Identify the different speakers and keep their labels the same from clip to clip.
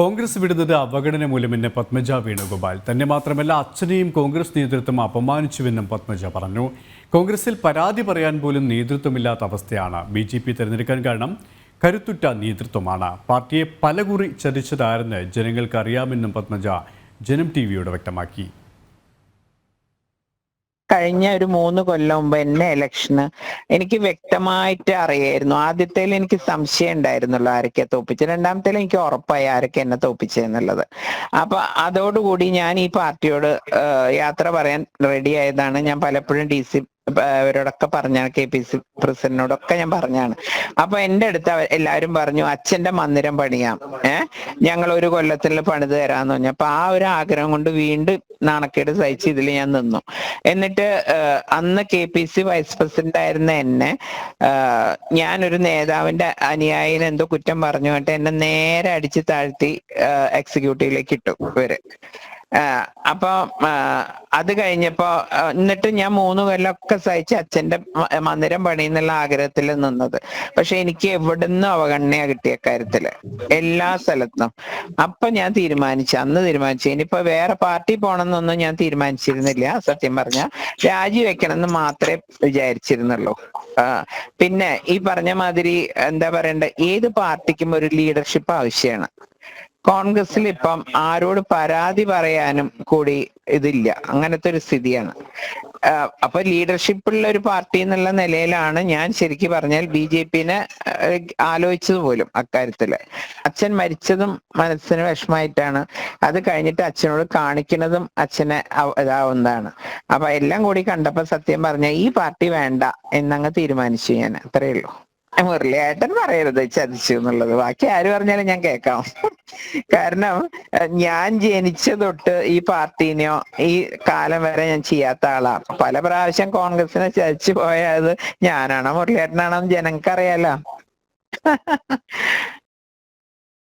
Speaker 1: കോൺഗ്രസ് വിടുന്നത് അവഗണന മൂലമെന്ന് പത്മജ വേണുഗോപാൽ. തന്നെ മാത്രമല്ല അച്ഛനെയും കോൺഗ്രസ് നേതൃത്വം അപമാനിച്ചുവെന്നും പത്മജ പറഞ്ഞു. കോൺഗ്രസിൽ പരാതി പറയാൻ പോലും നേതൃത്വമില്ലാത്ത അവസ്ഥയാണ് ബി ജെ പി തിരഞ്ഞെടുക്കാൻ കാരണം കരുത്തുറ്റ നേതൃത്വമാണ്. പാർട്ടിയെ പലകുറി ചതിച്ചതാരെന്ന് ജനങ്ങൾക്ക് അറിയാമെന്നും പത്മജ ജനം ടി വിയോട് വ്യക്തമാക്കി.
Speaker 2: കഴിഞ്ഞ ഒരു മൂന്ന് കൊല്ലം മുമ്പ് എന്നെ ഇലക്ഷന് എനിക്ക് വ്യക്തമായിട്ട് അറിയായിരുന്നു. ആദ്യത്തേൽ എനിക്ക് സംശയം ഉണ്ടായിരുന്നല്ലോ ആരൊക്കെ തോപ്പിച്ചു. രണ്ടാമത്തേൽ എനിക്ക് ഉറപ്പായി ആരൊക്കെ എന്നെ തോപ്പിച്ചെന്നുള്ളത് അപ്പൊ അതോടുകൂടി ഞാൻ ഈ പാർട്ടിയോട് യാത്ര പറയാൻ റെഡി ആയതാണ്. ഞാൻ പലപ്പോഴും ഡി സി അവരോടൊക്കെ പറഞ്ഞാണ് കെ പി സി പ്രസിഡന്റിനോടൊക്കെ ഞാൻ പറഞ്ഞാണ്. അപ്പൊ എന്റെ അടുത്ത് എല്ലാവരും പറഞ്ഞു അച്ഛന്റെ മന്ദിരം പണിയാം. ഏഹ് ഞങ്ങൾ ഒരു കൊല്ലത്തിൽ പണിത് തരാന്ന് പറഞ്ഞു. അപ്പൊ ആ ഒരു ആഗ്രഹം കൊണ്ട് വീണ്ടും നാണക്കേട് സഹിച്ച് ഇതിൽ ഞാൻ നിന്നു. എന്നിട്ട് അന്ന് K P C vice president ആയിരുന്ന എന്നെ ഞാനൊരു നേതാവിന്റെ അനുയായിന് എന്തോ കുറ്റം പറഞ്ഞു കേട്ട് എന്നെ നേരെ അടിച്ച് താഴ്ത്തി എക്സിക്യൂട്ടീവിലേക്ക് ഇട്ടു ഇവർ. അപ്പൊ അത് കഴിഞ്ഞപ്പോ എന്നിട്ട് ഞാൻ മൂന്ന് കൊല്ലമൊക്കെ സഹിച്ച് അച്ഛന്റെ മന്ദിരം പണിയെന്നുള്ള ആഗ്രഹത്തിൽ നിന്നത്. പക്ഷെ എനിക്ക് എവിടുന്നും അവഗണനയാ കിട്ടിയ കാര്യത്തിൽ എല്ലാ സ്ഥലത്തും. അപ്പൊ ഞാൻ തീരുമാനിച്ചു. അന്ന് തീരുമാനിച്ചു. ഇനിയിപ്പോ വേറെ പാർട്ടി പോണെന്നൊന്നും ഞാൻ തീരുമാനിച്ചിരുന്നില്ല സത്യം പറഞ്ഞ. രാജിവെക്കണം എന്ന് മാത്രമേ വിചാരിച്ചിരുന്നുള്ളൂ. പിന്നെ ഈ പറഞ്ഞ മാതിരി എന്താ പറയണ്ട? ഏത് പാർട്ടിക്കും ഒരു ലീഡർഷിപ്പ് ആവശ്യമാണ്. കോൺഗ്രസിൽ ഇപ്പം ആരോട് പരാതി പറയാനും കൂടി ഇതില്ല. അങ്ങനത്തെ ഒരു സ്ഥിതിയാണ്. അപ്പൊ ലീഡർഷിപ്പുള്ള ഒരു പാർട്ടി എന്നുള്ള നിലയിലാണ് ഞാൻ ശരിക്ക് പറഞ്ഞാൽ ബി ജെ പിന്നെ ആലോചിച്ചത് പോലും അക്കാര്യത്തിൽ. അച്ഛൻ മരിച്ചതും മനസ്സിന് വിഷമായിട്ടാണ്. അത് കഴിഞ്ഞിട്ട് അച്ഛനോട് കാണിക്കുന്നതും അച്ഛനെ ഇതാവുന്നതാണ്. അപ്പൊ എല്ലാം കൂടി കണ്ടപ്പോ സത്യം പറഞ്ഞ ഈ പാർട്ടി വേണ്ട എന്നങ്ങ് തീരുമാനിച്ചു ഞാൻ. അത്രയേ ഉള്ളൂ. മുരളിയേട്ടൻ പറയരുത് ചതിച്ചു എന്നുള്ളത്. ബാക്കി ആര് പറഞ്ഞാലും ഞാൻ കേൾക്കാം. കാരണം ഞാൻ ജനിച്ച തൊട്ട് ഈ പാർട്ടീനെയോ ഈ കാലം വരെ ഞാൻ ചെയ്യാത്ത ആളാ. പല പ്രാവശ്യം കോൺഗ്രസിനെ ചതിച്ചു പോയത് ഞാനാണോ മുരളിയേട്ടനാണോ ജനങ്ങൾക്കറിയാലോ.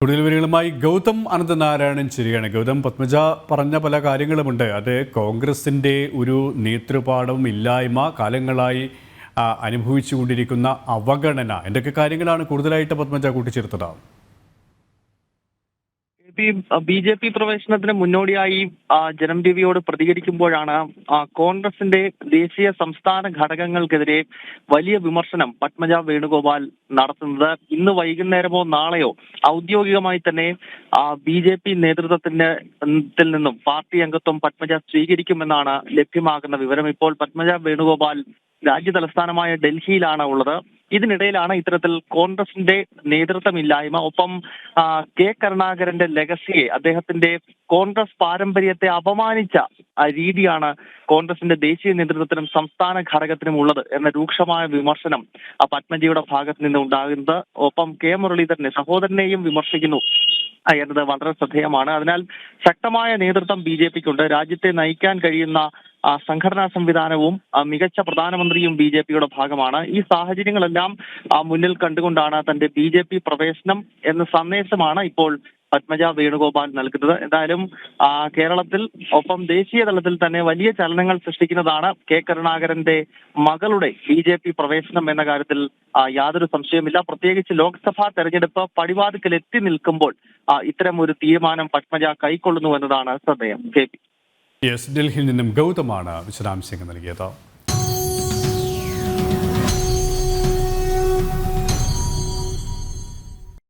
Speaker 1: കൂടുതൽ വിവരങ്ങളുമായി ഗൗതം അനന്തനാരായണൻ ശരിയാണ് ഗൗതം പത്മജ പറഞ്ഞ പല കാര്യങ്ങളുമുണ്ട്. അത് കോൺഗ്രസിന്റെ ഒരു നേതൃപാഠവും ഇല്ലായ്മ കാലങ്ങളായി അനുഭവിച്ചുകൊണ്ടിരിക്കുന്ന അവഗണന. എന്തൊക്കെ കാര്യങ്ങളാണ് കൂടുതലായിട്ട് പത്മജ കൂട്ടിച്ചേർത്തത്?
Speaker 3: ബി ജെ പി പ്രവേശനത്തിന് മുന്നോടിയായി ജനം ടിവിയോട് പ്രതികരിക്കുമ്പോഴാണ് കോൺഗ്രസിന്റെ ദേശീയ സംസ്ഥാന ഘടകങ്ങൾക്കെതിരെ വലിയ വിമർശനം പത്മജ വേണുഗോപാൽ നടത്തുന്നത്. ഇന്ന് വൈകുന്നേരമോ നാളെയോ ഔദ്യോഗികമായി തന്നെ ബി ജെ പി നേതൃത്വത്തിന്റെ നിന്നും പാർട്ടി അംഗത്വം പത്മജ സ്വീകരിക്കുമെന്നാണ് ലഭ്യമാകുന്ന വിവരം. ഇപ്പോൾ പത്മജ വേണുഗോപാൽ രാജ്യ തലസ്ഥാനമായ ഡൽഹിയിലാണ് ഉള്ളത്. ഇതിനിടയിലാണ് ഇത്തരത്തിൽ കോൺഗ്രസിന്റെ നേതൃത്വമില്ലായ്മ. ഒപ്പം കെ കരുണാകരന്റെ ലെഗസിയെ അദ്ദേഹത്തിന്റെ കോൺഗ്രസ് പാരമ്പര്യത്തെ അപമാനിച്ച രീതിയാണ് കോൺഗ്രസിന്റെ ദേശീയ നേതൃത്വത്തിനും സംസ്ഥാന ഘടകത്തിനും ഉള്ളത് എന്ന രൂക്ഷമായ വിമർശനം പത്മജിയുടെ ഭാഗത്ത് നിന്ന് ഉണ്ടാകുന്നത്. ഒപ്പം കെ മുരളീധരനെ സഹോദരനെയും വിമർശിക്കുന്നു. എന്നത് വളരെ ശ്രദ്ധേയമാണ്. അതിനാൽ ശക്തമായ നേതൃത്വം ബി ജെ പിക്കുണ്ട്. രാജ്യത്തെ നയിക്കാൻ കഴിയുന്ന സംഘടനാ സംവിധാനവും മികച്ച പ്രധാനമന്ത്രിയും ബി ജെ പിയുടെ ഭാഗമാണ്. ഈ സാഹചര്യങ്ങളെല്ലാം മുന്നിൽ കണ്ടുകൊണ്ടാണ് തന്റെ ബി ജെ പി പ്രവേശനം എന്ന സന്ദേശമാണ് ഇപ്പോൾ പത്മജ വേണുഗോപാൽ നൽകുന്നത്. എന്തായാലും കേരളത്തിൽ ഒപ്പം ദേശീയ തലത്തിൽ തന്നെ വലിയ ചലനങ്ങൾ സൃഷ്ടിക്കുന്നതാണ് കെ കരുണാകരന്റെ മകളുടെ ബി ജെ പി പ്രവേശനം എന്ന കാര്യത്തിൽ യാതൊരു സംശയമില്ല പ്രത്യേകിച്ച് ലോക്സഭാ തെരഞ്ഞെടുപ്പ് പടിവാതിക്കൽ എത്തി നിൽക്കുമ്പോൾ ഇത്തരം ഒരു തീരുമാനം പത്മജ കൈക്കൊള്ളുന്നു എന്നതാണ് ശ്രദ്ധേയം. K P.
Speaker 1: ഡൽഹിയിൽ നിന്നും ഗൗതമാണ് വിശദാംശങ്ങൾ നൽകിയത്.